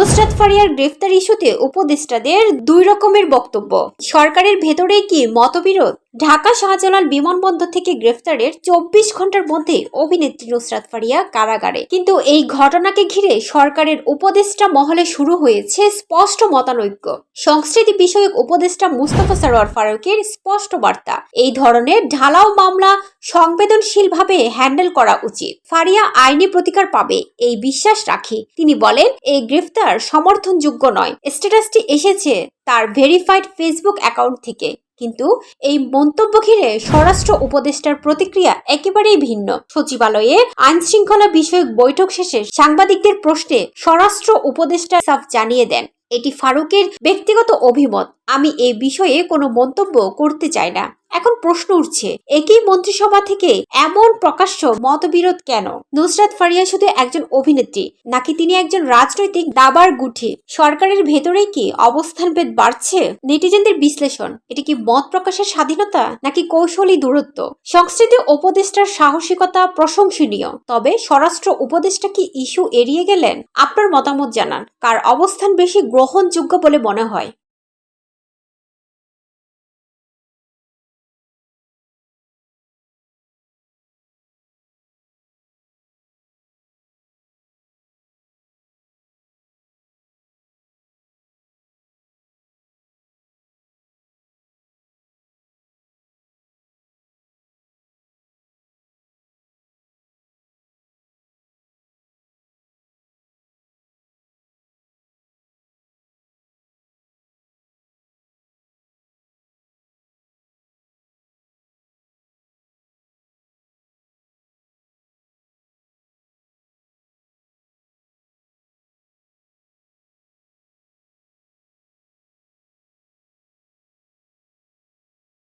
নুসরাত ফারিয়ার গ্রেফতার ইস্যুতে উপদেষ্টাদের দুই রকমের বক্তব্য। সরকারের ভেতরে কি মতবিরোধ? ঢাকা শাহজালাল বিমানবন্দর থেকে গ্রেফতারের চব্বিশ ঘণ্টার মধ্যে অভিনেত্রী নুসরাত ফারিয়া কারাগারে। কিন্তু এই ঘটনাকে ঘিরে সরকারের উপদেষ্টা মহলে শুরু হয়েছে স্পষ্ট মতানৈক্য। সংস্কৃতি বিষয়ক উপদেষ্টা মুস্তফা সরোয়ার ফারুকের স্পষ্ট বার্তা, এই ধরনের ঢালাও মামলা সংবেদনশীলভাবে হ্যান্ডেল করা উচিত। ফারিয়া আইনি প্রতিকার পাবে, এই বিশ্বাস রাখি। তিনি বলেন, এই গ্রেফতার সমর্থনযোগ্য নয়। স্ট্যাটাসটি এসেছে তার ভেরিফাইড ফেসবুক অ্যাকাউন্ট থেকে। কিন্তু এই মন্তব্য ঘিরে স্বরাষ্ট্র উপদেষ্টার প্রতিক্রিয়া একেবারেই ভিন্ন। সচিবালয়ে আইন শৃঙ্খলা বিষয়ক বৈঠক শেষে সাংবাদিকদের প্রশ্নে স্বরাষ্ট্র উপদেষ্টা সাফ জানিয়ে দেন, এটি ফারুকের ব্যক্তিগত অভিমত। আমি এই বিষয়ে কোনো মন্তব্য করতে চাই না। এখন প্রশ্ন উঠছে, একই মন্ত্রিসভা থেকে এমন প্রকাশ্য মতবিরোধ কেন? নুসরাত ফারিয়া শুধু একজন অভিনেত্রী, নাকি তিনি একজন রাজনৈতিক দাবার গুঠি? সরকারের ভেতরে কি অবস্থানভেদ বাড়ছে? নেটিজেনদের বিশ্লেষণ, এটি কি মত প্রকাশের স্বাধীনতা, নাকি কৌশলী দূরত্ব? সংস্কৃতি উপদেষ্টার সাহসিকতা প্রশংসনীয়, তবে স্বরাষ্ট্র উপদেষ্টা কি ইস্যু এড়িয়ে গেলেন? আপনার মতামত জানান, কার অবস্থান বেশি গ্রহণযোগ্য বলে মনে হয়?